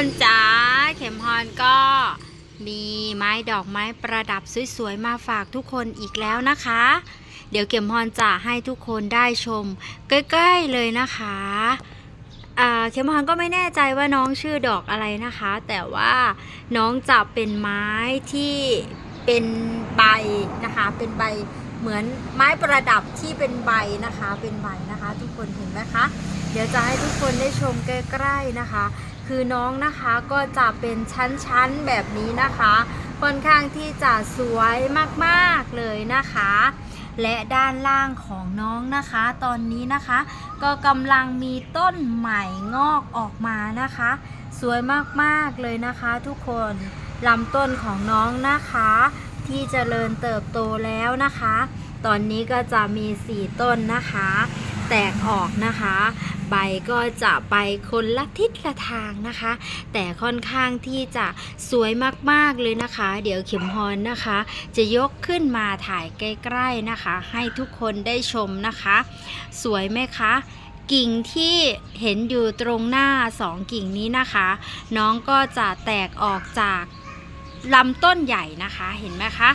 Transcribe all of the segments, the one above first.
คนจ๋าเข็มฮอนก็มีไม้ดอกไม้ประดับสวยๆมาฝากทุกคนอีกแล้วนะคะ เดี๋ยวเข็มฮอนจะให้ทุกคนได้ชม ใกล้ๆเลยนะคะเข็มฮอนก็ไม่แน่ใจว่าน้องชื่อดอกอะไรนะคะ แต่ว่าน้องจะเป็นไม้ที่เป็นใบนะคะ เป็นใบเหมือนไม้ประดับที่เป็นใบนะคะ เป็นใบนะคะ ทุกคนเห็นไหมคะ เดี๋ยวจะให้ทุกคนได้ชมใกล้ๆนะคะ คือน้องนะคะก็จะเป็นชั้นๆแบบนี้นะคะ ค่อนข้างที่จะสวยมากๆเลยนะคะ และด้านล่างของน้องนะคะ ตอนนี้นะคะ ก็กำลังมีต้นใหม่งอกออกมานะคะ สวยมากๆเลยนะคะ ทุกคนลำต้นของน้องนะคะ ที่เจริญเติบโตแล้วนะคะ ตอนนี้ก็จะมี 4 ต้นนะคะ แตกออกนะคะ ใบก็จะไปคนละทิศละทางนะคะ แต่ค่อนข้างที่จะสวยมากๆเลยนะคะ เดี๋ยวเข็มฮอนนะคะ จะยกขึ้นมาถ่ายใกล้ๆนะคะ ให้ทุกคนได้ชมนะคะ สวยไหมคะกิ่งที่เห็นอยู่ตรงหน้าสองกิ่งนี้นะคะ น้องก็จะแตกออกจากลำต้นใหญ่นะคะเห็นไหมคะ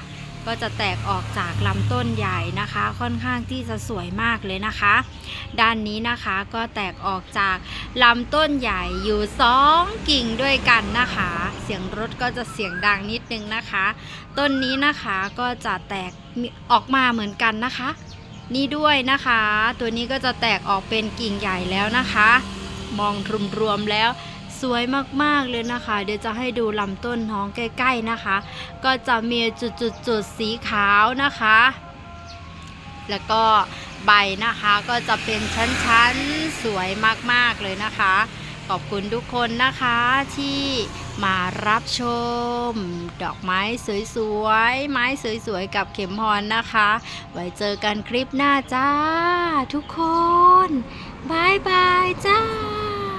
ก็จะแตกออกจากลำต้นใหญ่นะคะ ค่อนข้างที่จะสวยมากเลยนะคะ ด้านนี้นะคะก็แตกออกจากลำต้นใหญ่อยู่สองกิ่งด้วยกันนะคะ เสียงรถก็จะเสียงดังนิดนึงนะคะ ต้นนี้นะคะก็จะแตกออกมาเหมือนกันนะคะ นี่ด้วยนะคะ ตัวนี้ก็จะแตกออกเป็นกิ่งใหญ่แล้วนะคะ มองรวมๆแล้ว สวยมากๆเลยนะคะ เดี๋ยวจะให้ดูลำต้นน้องใกล้ๆนะคะ ก็จะมีจุดๆๆสีขาวนะคะ แล้วก็ใบนะคะก็จะเป็นชั้นๆสวยมากๆเลยนะคะ ขอบคุณทุกคนนะคะที่มารับชม ดอกไม้สวยๆ ไม้สวยๆ กับเข็มพรนะคะ ไว้เจอกันคลิปหน้าจ้า ทุกคนบายบายจ้า